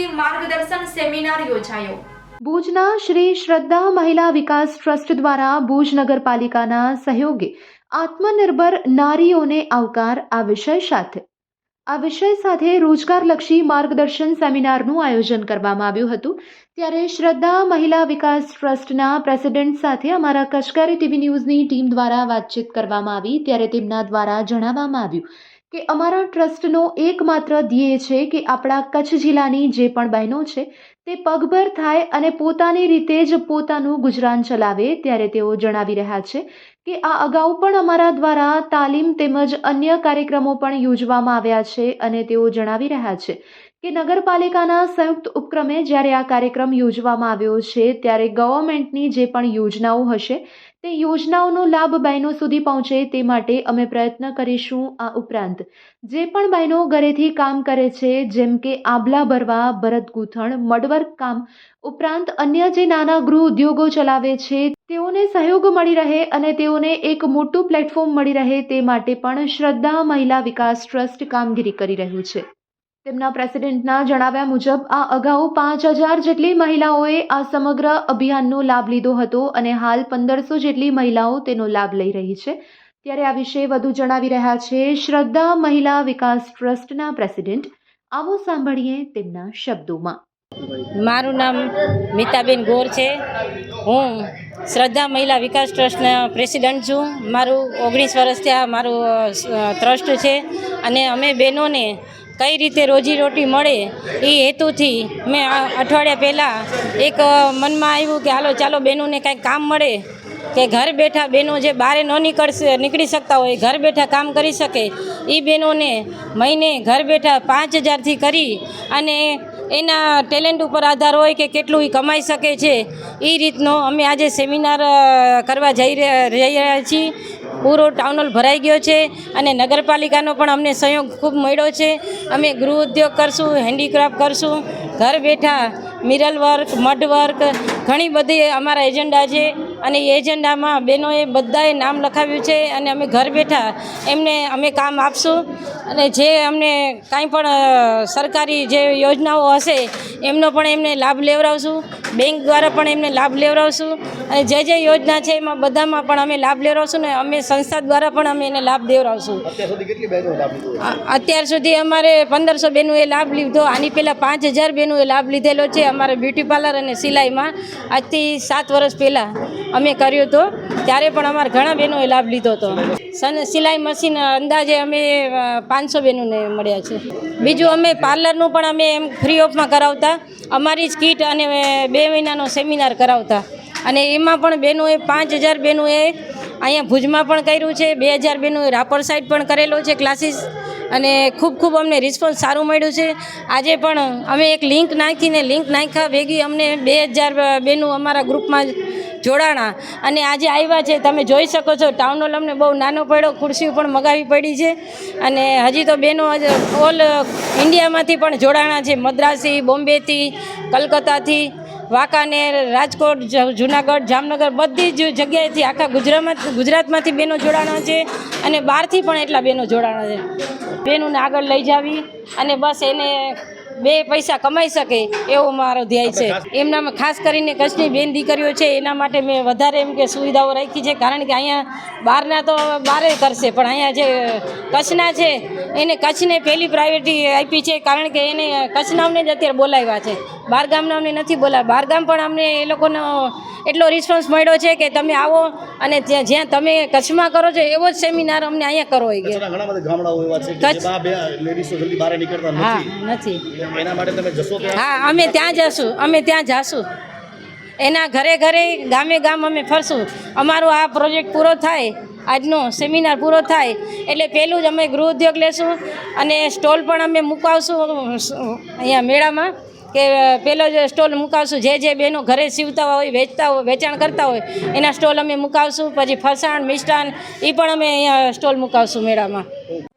લક્ષી માર્ગદર્શન સેમિનાર યોજાયો. ભુજના શ્રી શ્રદ્ધા મહિલા વિકાસ ટ્રસ્ટ દ્વારા ભુજ નગરપાલિકાના સહયોગે આત્મનિર્ભર નારીઓને આવકાર આ વિષય સાથે. આ વિષય સાથે રોજગારલક્ષી માર્ગદર્શન સેમિનારનું આયોજન કરવામાં આવ્યું હતું. ત્યારે શ્રદ્ધા મહિલા વિકાસ ટ્રસ્ટના પ્રેસિડેન્ટ સાથે અમારા કચકારી ટીવી ન્યૂઝની ટીમ દ્વારા વાતચીત કરવામાં આવી. ત્યારે તેમના દ્વારા જણાવવામાં આવ્યું કે અમારા ટ્રસ્ટનો એકમાત્ર ધ્યેય છે કે આપણા કચ્છ જિલ્લાની જે પણ બહેનો છે, તે પગભર થાય અને પોતાની રીતે જ પોતાનું ગુજરાન ચલાવે ત્યારે તેઓ જણાવી રહ્યા છે કે આ અગાઉ પણ અમારા દ્વારા તાલીમ તેમજ અન્ય કાર્યક્રમો પણ યોજવામાં આવ્યા છે અને તેઓ જણાવી રહ્યા છે કે નગરપાલિકાના સંયુક્ત ઉપક્રમે જ્યારે આ કાર્યક્રમ યોજવામાં આવ્યો છે, ત્યારે ગવર્મેન્ટની જે પણ યોજનાઓ હશે, તે યોજનાઓનો લાભ બહેનો સુધી પહોંચે તે માટે અમે પ્રયત્ન કરીશું આ ઉપરાંત. જે પણ બહેનો ઘરેથી કામ કરે છે, જેમ કે આભલા ભરવા, ભરત ગૂંથણ, મડવર્ક કામ, ઉપરાંત અન્ય જે નાના ગૃહ ઉદ્યોગો ચલાવે છે, તેઓને સહયોગ મળી રહે અને તેઓને એક મોટું પ્લેટફોર્મ મળી રહે તે માટે પણ શ્રદ્ધા મહિલા વિકાસ ટ્રસ્ટ કામગીરી કરી રહ્યું છે. તેમના પ્રેસિડેન્ટના જણાવ્યા મુજબ, આ અગાઉ પાંચ હજાર જેટલી મહિલાઓએ આ સમગ્ર અભિયાનનો લાભ લીધો હતો અને હાલ પંદરસો જેટલી મહિલાઓ તેનો લાભ લઈ રહી છે. ત્યારે આ વિશે વધુ જણાવી રહ્યા છે શ્રદ્ધા મહિલા વિકાસ ટ્રસ્ટના પ્રેસિડેન્ટ. આવો સાંભળીએ તેમના શબ્દોમાં. મારું નામ મિતાબેન ગોર છે. હું શ્રદ્ધા મહિલા વિકાસ ટ્રસ્ટના પ્રેસિડન્ટ છું. મારું ઓગણીસ વર્ષથી આ મારું ટ્રસ્ટ છે અને અમે બહેનોને કઈ રીતે રોજીરોટી મળે એ હેતુથી મેં અઠવાડિયા પહેલાં એક મનમાં આવ્યું કે હાલો, ચાલો બહેનોને કાંઈક કામ મળે કે ઘર બેઠા બહેનો જે બહાર ન નીકળશે, નીકળી શકતા હોય, ઘર બેઠા કામ કરી શકે એ બહેનોને મહિને ઘર બેઠા પાંચ હજારથી કરી અને એના ટેલેન્ટ ઉપર આધાર હોય કે કેટલું એ કમાઈ શકે છે એ રીતનો અમે આજે સેમિનાર કરવા જઈ રહ્યા રહી રહ્યા છીએ. પૂરો ટાઉન હોલ ભરાઈ ગયો છે અને નગરપાલિકાનો પણ અમને સહયોગ ખૂબ મળ્યો છે. અમે ગૃહ ઉદ્યોગ કરશું હેન્ડીક્રાફ્ટ કરશું, ઘર બેઠા મિરલ વર્ક મડ વર્ક ઘણી બધી અમારા એજન્ડા છે અને એ એજન્ડામાં બહેનોએ બધાએ નામ લખાવ્યું છે અને અમે ઘર બેઠા એમને અમે કામ આપશું. અને જે અમને કાંઈ પણ સરકારી જે યોજનાઓ હશે એમનો પણ એમને લાભ લેવડાવશું. બેંક દ્વારા પણ એમને લાભ લેવડાવશું. અને જે જે યોજના છે એમાં બધામાં પણ અમે લાભ લેવડાવશું ને અમે સંસ્થા દ્વારા પણ અમે એને લાભ દેવડાવશું. અત્યાર સુધી અમારે પંદરસો બહેનોએ લાભ લીધો. આની પહેલાં પાંચ હજાર બહેનોએ લાભ લીધેલો છે અમારે બ્યુટી પાર્લર અને સિલાઈમાં. આજથી સાત વર્ષ પહેલાં અમે કર્યું હતો. ત્યારે પણ અમારે ઘણા બહેનોએ લાભ લીધો હતો. સિલાઈ મશીન અંદાજે અમે પાંચસો બહેનોને મળ્યા છે. બીજું અમે પાર્લરનું પણ અમે એમ ફ્રી ઓફમાં કરાવતા. અમારી જ કીટ અને બે મહિનાનો સેમિનાર કરાવતા. અને એમાં પણ બહેનોએ, પાંચ હજાર બહેનોએ અહીંયા ભુજમાં પણ કર્યું છે. બે હજાર બહેનોએ રાપર સાઈડ પણ કરેલો છે ક્લાસીસ. અને ખૂબ ખૂબ અમને રિસ્પોન્સ સારું મળ્યું છે. આજે પણ અમે એક લિંક નાખીને, લિંક નાખ્યા ભેગી અમને બે હજાર બહેનો અમારા ગ્રુપમાં જોડાણા. અને આજે આવ્યા છે, તમે જોઈ શકો છો ટાઉન હોલ અમને બહુ નાનો પડ્યો, ખુરશીઓ પણ મગાવી પડી છે. અને હજી તો બહેનો ઓલ ઇન્ડિયામાંથી પણ જોડાણા છે, મદ્રાસી, બોમ્બેથી, કલકત્તાથી, વાંકાનેર, રાજકોટ જુનાગઢ, જામનગર, બધી જ જગ્યાએથી આખા ગુજરાતમાં ગુજરાતમાંથી બહેનો જોડાણા છે. અને બહારથી પણ એટલા બહેનો જોડાણા છે. બહેનોને આગળ લઈ જાવી. અને બસ એને બે પૈસા કમાઈ શકે, એવો મારો ધ્યેય છે. એમનામાં ખાસ કરીને કચ્છની બેન દીકરીઓ છે, એના માટે મેં વધારે એમ કે સુવિધાઓ રાખી છે, કારણ કે અહીંયા બહારના તો બારે કરશે, પણ અહીંયા જે કચ્છના છે, એને કચ્છને પહેલી પ્રાયોરિટી આપી છે, કારણ કે એને કચ્છના અમને જ અત્યારે બોલાવ્યા છે. બહારગામના અમને નથી બોલાવ્યા બહારગામ પણ અમને એ લોકોનો એટલો રિસ્પોન્સ મળ્યો છે કે તમે આવો અને જ્યાં જ્યાં તમે કચ્છમાં કરો છો એવો જ સેમિનાર અમને અહીંયા કરો હોય કે ઘણા બધા ગામડાઓ એવા છે કે બે લેડીઝો જલ્દી બહાર નીકળતા હા નથી. નથી. એના માટે તમે જશો હા અમે ત્યાં જશું અમે ત્યાં જશું. એના ઘરે ઘરે ગામે ગામ અમે ફરશું. અમારો આ પ્રોજેક્ટ પૂરો થાય આજનો સેમિનાર પૂરો થાય એટલે પહેલું જ અમે ગૃહ ઉદ્યોગ લેશું અને સ્ટોલ પણ અમે મુકાવશું અહીંયા મેળામાં. કે પેલો જ સ્ટોલ મુકાવશું, જે જે બહેનો ઘરે સીવતા હોય, વેચતા હોય, વેચાણ કરતા હોય, એના સ્ટોલ અમે મુકાવશું. પછી ફરસાણ, મિષ્ટાન એ પણ અમે અહીંયા સ્ટોલ મુકાવશું મેળામાં.